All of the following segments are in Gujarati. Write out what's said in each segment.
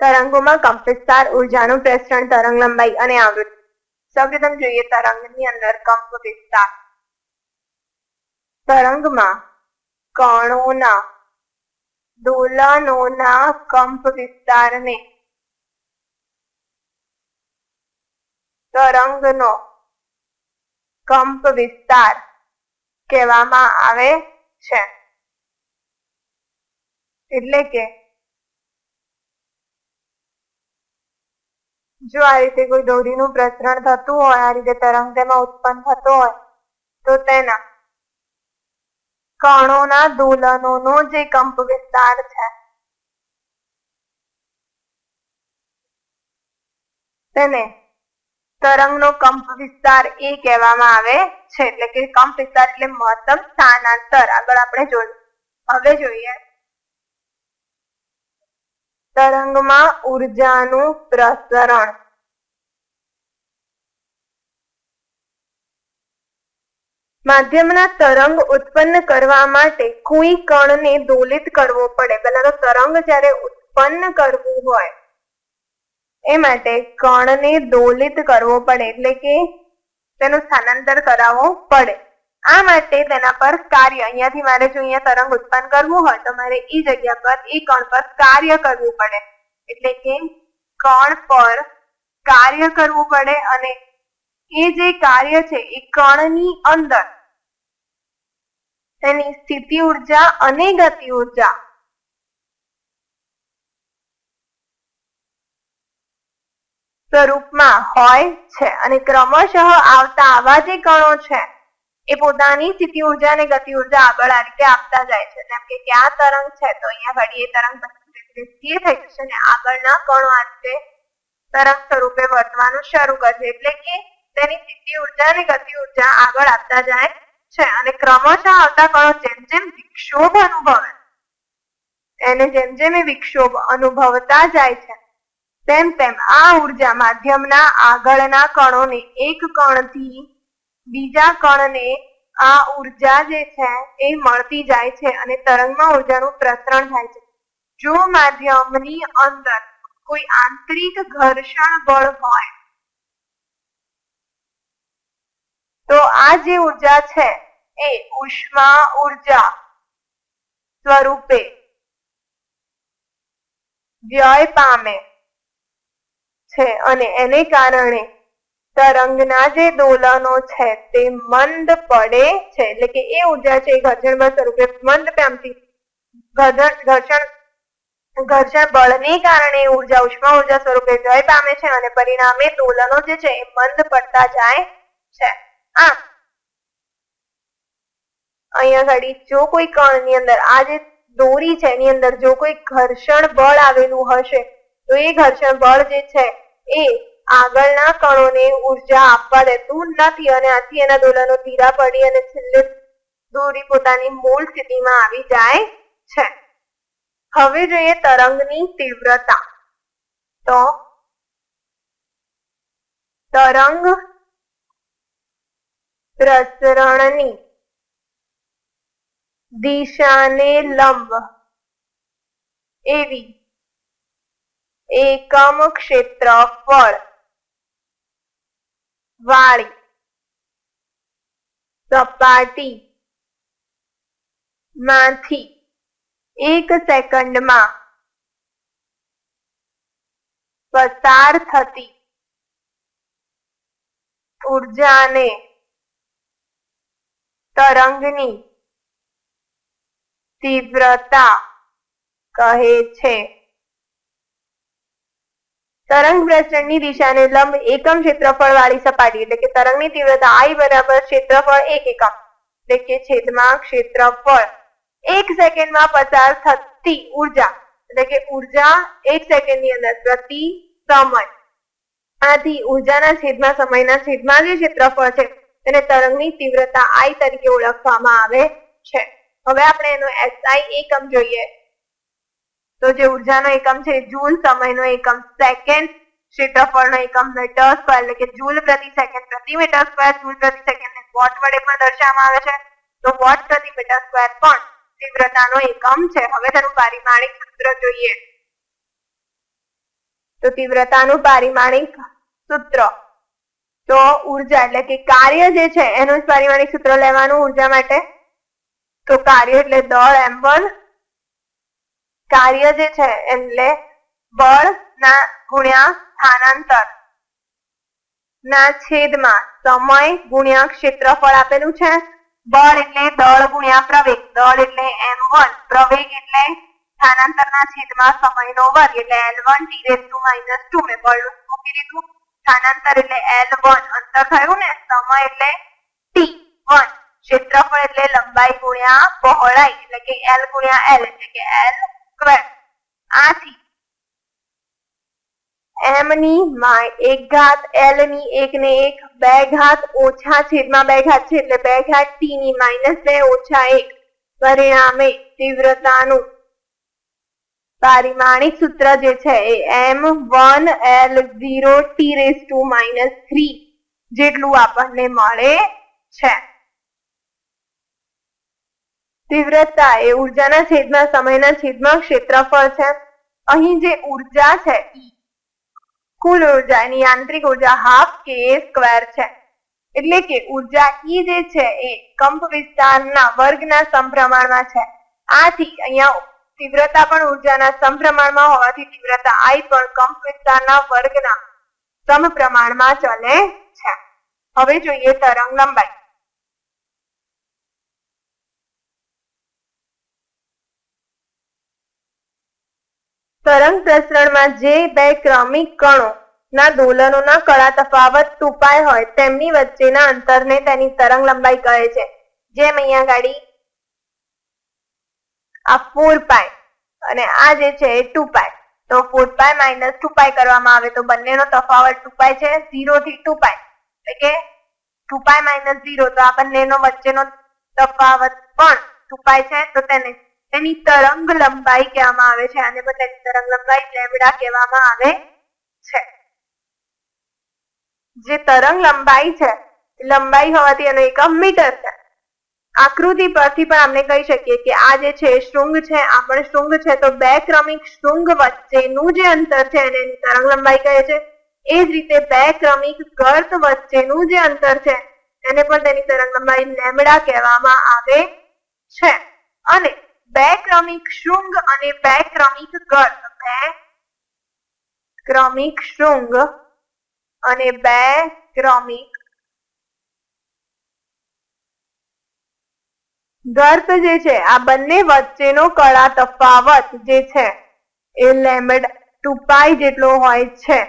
તરંગોમાં કંપવિસ્તાર, ઉર્જાનું પ્રસરણ તરંગ લંબાઈ અને આવૃત્તિ. સૌપ્રથમ જોઈએ તરંગની અંદર કંપ વિસ્તાર તરંગમાં કણોના, દોલનોના કંપ વિસ્તારને તરંગનો કંપ વિસ્તાર કહેવામાં આવે છે. એટલે કે જો આ રીતે કોઈ દોરીનું પ્રસરણ થતું હોય, આ રીતે તરંગ તેમાં ઉત્પન્ન થતો હોય, તો તેના કણોના દોલનોનો જે કંપ વિસ્તાર છે, તેને તરંગનો કંપ વિસ્તાર એ કહેવામાં આવે છે. એટલે કે કંપ વિસ્તાર એટલે મહત્તમ સ્થાનાંતર. આગળ આપણે જોયું. હવે જોઈએ તરંગમાં ઉર્જાનું પ્રસરણ. માધ્યમના તરંગ ઉત્પન્ન કરવા માટે કોઈ કણને દોલિત કરવો પડે. પેલા તો તરંગ જ્યારે ઉત્પન્ન કરવું હોય, એ માટે કણને દોલિત કરવો પડે. એટલે કે તેનું સ્થાનાંતર કરાવવું પડે. આ માટે તેના પર કાર્ય. અહીંયાથી મારે જો અહીંયા તરંગ ઉત્પન્ન કરવું હોય, તો મારે એ જગ્યા પર એ કણ પર કાર્ય કરવું પડે. એટલે કે કણ પર કાર્ય કરવું પડે અને એ જે કાર્ય છે એ કણની અંદર તેની સ્થિતિ ઊર્જા અને ગતિ ઊર્જા સ્વરૂપમાં હોય છે. અને ક્રમશઃ આવતા આવા જે કણો છે એ પોતાની સ્થિતિ ઊર્જા અને ગતિ ઊર્જા આગળ આ રીતે આપતા જાય છે. જેમ કે ક્યાં તરંગ છે, તો અહીંયા ઘડી એ તરંગ સ્થિર થઈ જશે અને આગળના કણો આ રીતે તરંગ સ્વરૂપે વર્તવાનું શરૂ કરશે. એટલે કે તેની સ્થિતિ ઊર્જા અને ગતિ ઊર્જા આગળ આપતા જાય છે. અને ક્રમશઃ આવતા કણો જેમ જેમ વિક્ષોભ અનુભવે, એને જેમ જેમ એ વિક્ષોભ અનુભવતા જાય છે, તેમ તેમ આ ઊર્જા માધ્યમના આગળના કણોને એક કણથી બીજા કણને આ ઊર્જા જે છે એ મળતી જાય છે અને તરંગમાં ઉર્જાનું પ્રસરણ થાય છે. જો માધ્યમની અંદર કોઈ આંતરિક ઘર્ષણ બળ હોય, તો આ જે ઊર્જા છે એ ઉષ્મા ઊર્જા સ્વરૂપે વ્યય પામે છે અને એને કારણે તરંગના જે દોલનો છે તે મંદ પડે છે. એટલે કે એ ઊર્જા છે એ ઘર્ષણ બળ સ્વરૂપે મંદ પામતી ઘર્ષણ ઘર્ષણ બળને કારણે ઊર્જા, ઉષ્મા ઊર્જા સ્વરૂપે જય પામે છે અને પરિણામે દોલનો જે છે એ મંદ પડતા જાય છે. આમ અહીંયા ઘડી જો કોઈ કણની અંદર, આ જે દોરી છે એની અંદર જો કોઈ ઘર્ષણ બળ આવેલું હશે, તો એ ઘર્ષણ બળ જે છે એ આગળના કણોને ઊર્જા આપવા દેતું નથી અને આથી એના દોલાનો ધીરા પડી અને છેલ્લે દોરી પોતાની મૂળ સ્થિતિમાં આવી જાય છે. હવે જોઈએ તરંગની તીવ્રતા. તો તરંગ પ્રસરણની દિશાને લંબ એવી એકમ ક્ષેત્રફળ વાળી. સપાટી માંથી એક સેકન્ડમાં પસાર થતી ઉર્જાને તરંગની તીવ્રતા કહે છે. તરંગ પ્રસરણની દિશાને લંબ એકમ ક્ષેત્રફળ વાળી સપાટી એટલે કે તરંગની તીવ્રતા આઈ બરાબર ક્ષેત્રફળ એક એકમ એટલે કે છેદમાં ક્ષેત્રફળ. એક સેકન્ડમાં પસાર થતી ઊર્જા એટલે કે ઊર્જા એક સેકન્ડની અંદર પ્રતિ સમય. આથી ઉર્જાના છેદમાં સમયના છેદમાં જે ક્ષેત્રફળ છે તેને તરંગની તીવ્રતા આઈ તરીકે ઓળખવામાં આવે છે. હવે આપણે એનો એસઆઈ એકમ જોઈએ. તો જે ઉર્જાનો એકમ છે જૂલ સમયનો એકમ સેકન્ડ ક્ષેત્રફળનો એકમ મીટર સ્ક્વેર એટલે કે જૂલ પ્રતિ સેકન્ડ પ્રતિ મીટર સ્ક્વેર જૂલ પ્રતિ સેકન્ડ વોટ વડે પણ દર્શાવવામાં આવે છે. તો વોટ પ્રતિ મીટર સ્ક્વેર પણ તીવ્રતાનો એકમ છે. હવે તેનું પારિમાણિક સૂત્ર જોઈએ. તો તીવ્રતાનું પારિમાણિક સૂત્ર. તો ઊર્જા એટલે કે કાર્ય જે છે, એનું જ પારિમાણિક સૂત્ર લેવાનું ઊર્જા માટે. તો કાર્ય એટલે દળ, એમ કાર્ય જે છે એટલે બળ ના ગુણ્યા સ્થાનાંતર ના છેદમાં સમય ગુણ્યા ક્ષેત્રફળ આપેલું છે. બળ એટલે દળ ગુણ્યા પ્રવેગ. દળ એટલે એમ વન. પ્રવેગ એટલે સ્થાનાંતરના છેદમાં સમયનો વર્ગ. એટલે L one T raise to minus two. મેં બળ મૂકી દીધું. સ્થાનાંતર એટલે એલ વન. અંતર થયું ને? સમય એટલે ટી વન. ક્ષેત્રફળ એટલે લંબાઈ ગુણ્યા પહોળાઈ. એટલે કે એલ ગુણ્યા એલ. એટલે કે એલ સ્ક્વેર આથી એમ એક ઘાત એલની એક ને એક બે ઘાત ઓછા છેદમાં બે ઘાત છે એટલે બે ઘાત ટી ની માઇનસ બે ઓછા એક. પરિણામે તીવ્રતાનું પારિમાણિક સૂત્ર જે છે એ M one L zero T raise to minus three જેટલું આપણને મળે છે. તીવ્રતા એ ઉર્જાના છેદમાં સમયના છેદમાં ક્ષેત્રફળ છે. અહીં જે ઊર્જા છે કુલ ઊર્જા, એની યાંત્રિક ઊર્જા હાફ કે સ્ક્વેર છે. એટલે કે ઊર્જા ઈ જે છે એ કંપ વિસ્તારના વર્ગના સમપ્રમાણમાં છે. આથી અહીંયા તીવ્રતા પણ ઉર્જાના સમપ્રમાણમાં હોવાથી તીવ્રતા આઈ પણ કંપ વિસ્તારના વર્ગના સમપ્રમાણમાં ચલે છે. હવે જોઈએ તરંગ લંબાઈ. તરંગ પ્રસરણમાં જે બે ક્રમિક કણો ના દોલનોના કળા તફાવત ટુપાય હોય, તેમની વચ્ચેના અંતરને તેની તરંગ લંબાઈ કહે છે. જેમ અહીંયા ગાડી આ ફોર પાય અને આ જે છે એ ટુ પાય તો four pi minus two pi કરવામાં આવે તો બંનેનો તફાવત ટુ પાય છે ઝીરો થી ટુ પાય એટલે કે ટુ પાય માઇનસ ઝીરો તો આ બંનેનો વચ્ચેનો તફાવત પણ ટુ પાય છે તો તેને તેની તરંગ લંબાઈ કહેવામાં આવે છે. આને પણ તેની તરંગ લંબાઈ લેમડા કહેવામાં આવે છે. જે તરંગ લંબાઈ છે લંબાઈ હોવાથી એનો એકમ મીટર છે. આકૃતિ પરથી પણ આપણે કહી શકીએ કે આ જે છે શૃંગ છે. આ પણ શૃંગ છે. તો બે ક્રમિક શૃંગ વચ્ચેનું જે અંતર છે, એને એની તરંગ લંબાઈ કહે છે. એ જ રીતે બે ક્રમિક ગર્ત વચ્ચેનું જે અંતર છે, એને પણ તેની તરંગ લંબાઈ લેમડા કહેવામાં આવે છે. અને બે ક્રમિક શૃંગ અને બે ક્રમિક ગર્ત બે ક્રમિક શૃંગ અને બે ક્રમિક ગર્ત જે છે, આ બંને વચ્ચેનો કળા તફાવત જે છે, એ લેમડ ટુ પાઈ જેટલો હોય છે.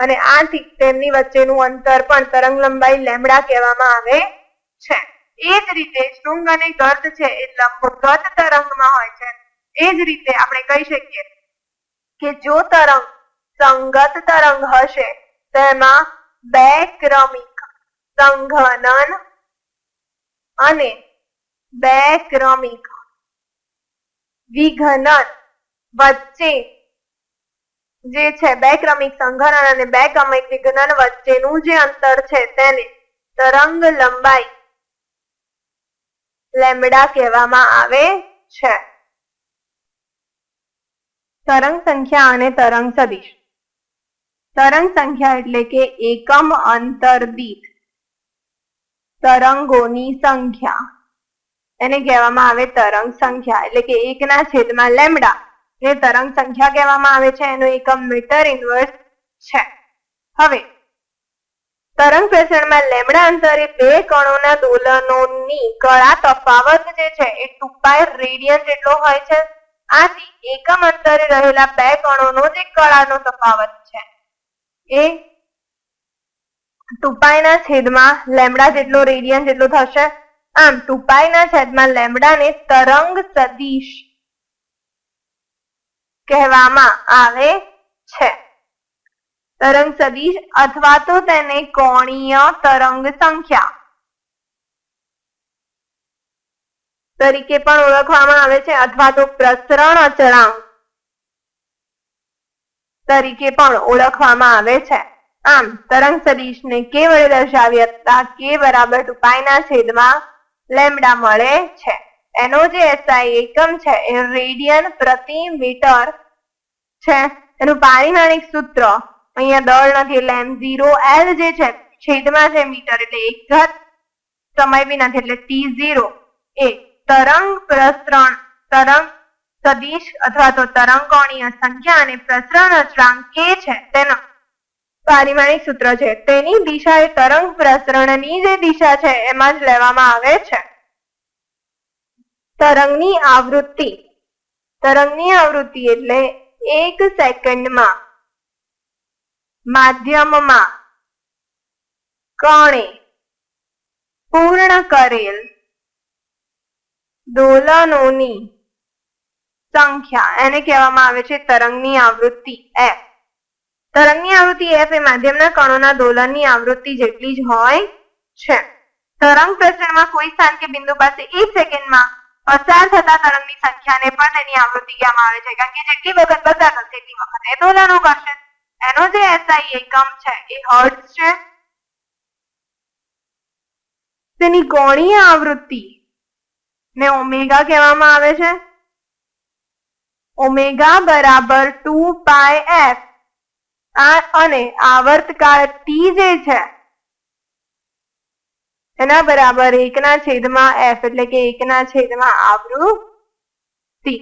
અને આથી તેમની વચ્ચેનું અંતર પણ તરંગ લંબાઈ લેમડા કહેવામાં આવે છે. એ જ રીતે શૃંગ અને ગર્ત છે એ લંબગત તરંગમાં હોય છે. એ જ રીતે આપણે કહી શકીએ કે જો તરંગ સંગત તરંગ હશે તેમાં બે ક્રમિક સંઘનન અને બે ક્રમિક વિઘનન વચ્ચે જે છે, બે ક્રમિક સંઘનન અને બે ક્રમિક વિઘનન વચ્ચેનું જે અંતર છે તેને તરંગ લંબાઈ લેમડા કહેવામાં આવે છે. તરંગ સંખ્યા અને તરંગ સદિશ. તરંગ સંખ્યા એટલે કે એકમ અંતર દીઠ તરંગોની સંખ્યા. એને કહેવામાં આવે તરંગ સંખ્યા. એટલે કે એકના છેદમાં લેમડા ને તરંગ સંખ્યા કહેવામાં આવે છે, એનો એકમ મીટર ઇન્વર્સ છે. હવે તરંગ પ્રસરણમાં લેમડા અંતરે બે કણોના દોલનોની કળા તફાવત જે છે એ ટુ રેડિયન જેટલો હોય છે. આથી એકમ અંતરે રહેલા બે કણોનો જે કળાનો તફાવત છે એ ટુ છેદમાં લેમડા જેટલો રેડિયન જેટલો થશે. આમ ટુ પાયના છેદમાં લેમડાને તરંગ સદિશ કહેવામાં આવે છે. તરંગ સદિશ અથવા તો તેને કોણીય તરંગ સંખ્યા તરીકે પણ ઓળખવામાં આવે છે અથવા તો પ્રસરણ અચળાંક તરીકે પણ ઓળખવામાં આવે છે. આમ, તરંગ સદિશને કે વડે દર્શાવી કે બરાબર ટુ પાયના છેદમાં લેમડા મળે છે. એનો જે એસઆઈ એકમ છે, એ રેડિયન પ્રતિ મીટર છે. એનું પારિમાણિક સૂત્ર અહીંયા દળ નથી એટલે એમ ઝીરો એલ જે છે, છેદમાં છે મીટર એટલે એક ઘાત સમય બી નથી એટલે ટી ઝીરો એ તરંગ પ્રસરણ તરંગ સદિશ અથવા તો તરંગકોણીય સંખ્યા અને પ્રસરણ અચળાંક કે છે તેનો પારિમાણિક સૂત્ર છે. તેની દિશા એ તરંગ પ્રસરણની જે દિશા છે એમાં જ લેવામાં આવે છે. તરંગની આવૃત્તિ તરંગની આવૃત્તિ એટલે એક સેકન્ડમાં માધ્યમમાં કણે પૂર્ણ કરેલ દોલનોની સંખ્યા, એને કહેવામાં આવે છે તરંગની આવૃત્તિ એફ તરંગની આવૃત્તિ એફ એ માધ્યમના કણોના દોલનની આવૃત્તિ જેટલી જ હોય છે. તરંગ પ્રસરણમાં કોઈ સ્થાન કે બિંદુ પાસે એક સેકન્ડમાં પસાર થતા તરંગની સંખ્યાને પણ તેની આવૃત્તિ કહેવામાં આવે છે. કારણ કે જેટલી વખત પસાર થશે, એટલી વખત એ દોલનો કરશે એનો જે એસઆઈ એકમ છે, એ હર્ટ્ઝ છે? તેની કોણીય આવૃત્તિ ને ઓમેગા કહેવામાં આવે છે? ઓમેગા બરાબર ટુ પાય એફ અને આવર્તકાળ ટી જે છે, એના બરાબર એકના છેદમાં એફ એટલે કે એકના છેદમાં આવૃત્તિ.